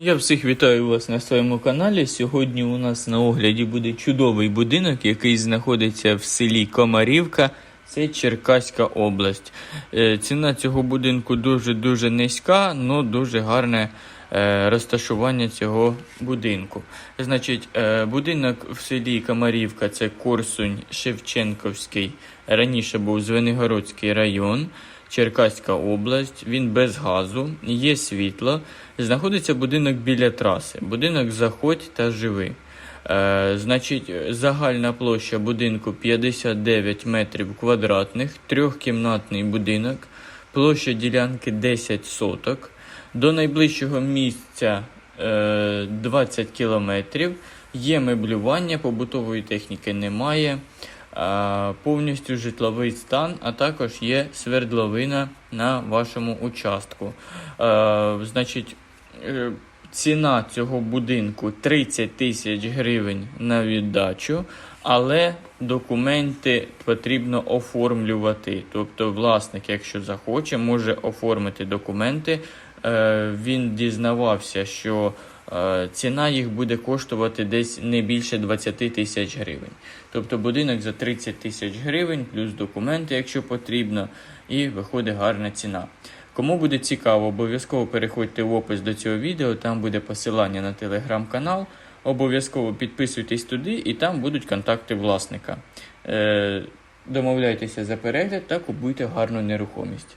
Я всіх вітаю вас на своєму каналі. Сьогодні у нас на огляді буде чудовий будинок, який знаходиться в селі Комарівка. Це Черкаська область. Е, Ціна цього будинку дуже-дуже низька, але дуже гарне е, розташування цього будинку. Значить, е, будинок в селі Комарівка це Корсунь Шевченковський. Раніше був Звенигородський район. Черкаська область, він без газу, є світло. Знаходиться будинок біля траси. Будинок заходь та живи. Е, значить, загальна площа будинку 59 метрів квадратних, трьохкімнатний будинок, площа ділянки 10 соток. До найближчого місця е, 20 кілометрів. Є меблювання, побутової техніки немає. Повністю житловий стан, а також є свердловина на вашому участку. Значить, е, ціна цього будинку 30 тисяч гривень на віддачу, але документи потрібно оформлювати. Тобто, власник, якщо захоче, може оформити документи. Е, він дізнавався, що е, ціна їх буде коштувати десь не більше 20 тисяч гривень. Тобто будинок за 30 тисяч гривень, плюс документи, якщо потрібно, і виходить гарна ціна. Кому буде цікаво, обов'язково переходьте в опис до цього відео, там буде посилання на телеграм-канал. Обов'язково підписуйтесь туди, і там будуть контакти власника. Е, домовляйтеся за перегляд та купуйте гарну нерухомість.